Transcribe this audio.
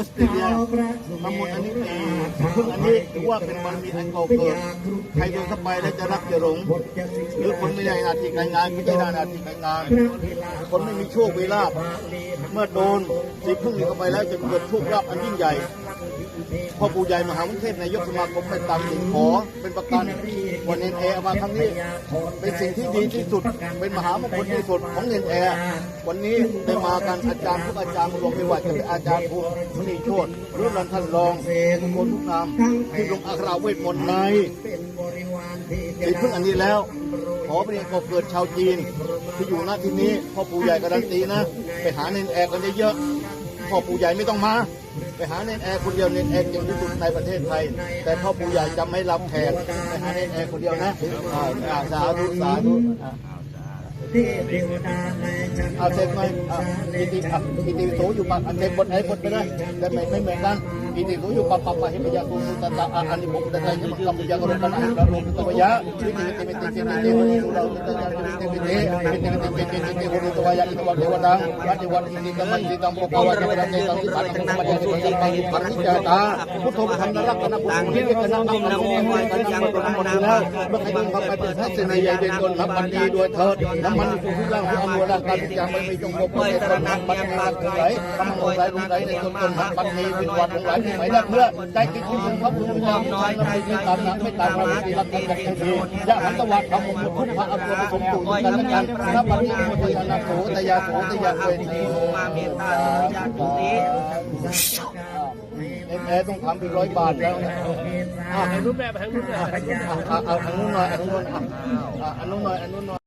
อสเตรเลียทั้งหมดอันนี้เองซึ่งอันนี้ถือว่าเป็นบารมีอันเก่าเกิดใครโดนเข้าไปแล้วจะรักจะหลงหรือคนไม่ได้หน้าที่การงานไม่ได้หน้าที่การงาน คนไม่มีโชคมีลาภเมื่อโดนสีพึ่งนี้เข้าไปแล้วจะเกิดโชคลาภอันยิ่งใหญ่ พ่อปู่ใหญ่มหาวิเทศนายกสมาคมไปตามสิ่งขอเป็นประกันวันเนนแอร์มาครั้งนี้ เป็นสิ่งที่ดีที่สุด เป็นมหามงคลที่สุดของเนนแอร์วันนี้ได้มากันอาจารย์ทุกอาจารย์รวมไม่ว่าจะเป็นอาจารย์ภูมิมณีโชตหรือรันท่านรองทุกคนทุกนามที่ลงอักขระเวทมนต์ในสีพึ่งอันนี้แล้วขอเปลี่ยนกบเกิดชาวจีนที่อยู่ณที่นี้พ่อปู่ใหญ่การันตีนะ ไปหาเนนแอร์กันเยอะๆ พ่อปู่ใหญ่ไม่ต้องมา ไปหาเนนแอร์คนเดียวเนนแอร์เก่งที่สุดในประเทศไทย แต่พ่อปู่ใหญ่จะไม่รับแขกไปหาเนนแอร์คนเดียวนะอ่าสาธุสาธุเวดาในจัเอาเสร็จไหมอะอิติอีทีโสอยู่ปัดอันเสร็จบนไหนบนไปได้แต่ไม่ไม่เหมือนกัน ini tuyo papapa himi ya tuyo tata ani mo kita tayo mo kamu ya kalau kan ada lo kita ya ini ini ini ini ini udah kita ya ini ini ini ini ini ini ini itu ya itu wa dewa dang wa dewa ini kan mandi tampo kawa ka pada kita kita kita pada kita pagi pagi kita putu kandara kana putu kana nam namo wa kan yang tulang nama bakang kapati sasena ya den ton lapan di dua thot naman kulang ku amwala kan yang mai jong ko pa taran nam pat ngai kam ko dai dai den ton lapan ni win wa dai ไหลลงไหลในต้นต้นปันดีเป็นวันลงไหลที่ไหลได้เพื่อใจคิดที่ถึงพระพุทธเจ้าน้อยไม่ไม่ตามนะไม่ตามพระพุทธรักกันอย่างดียะหันตวันทำมุขพุทธพระอัปโลกสมบูรณ์กันและกันพระปัญญาโมทยานาโสตยาโสตยาเวทีมาเมตตาญาตุติเอ็มแอต้องทำเป็นร้อยบาทแล้วนะอะถ่ายรูปแบบถ่ายรูปแบบอะอะเอาอันนู้นหน่อยอันนู้นหน่อยอะอะอันนู้นหน่อยอันนู้นหน่อย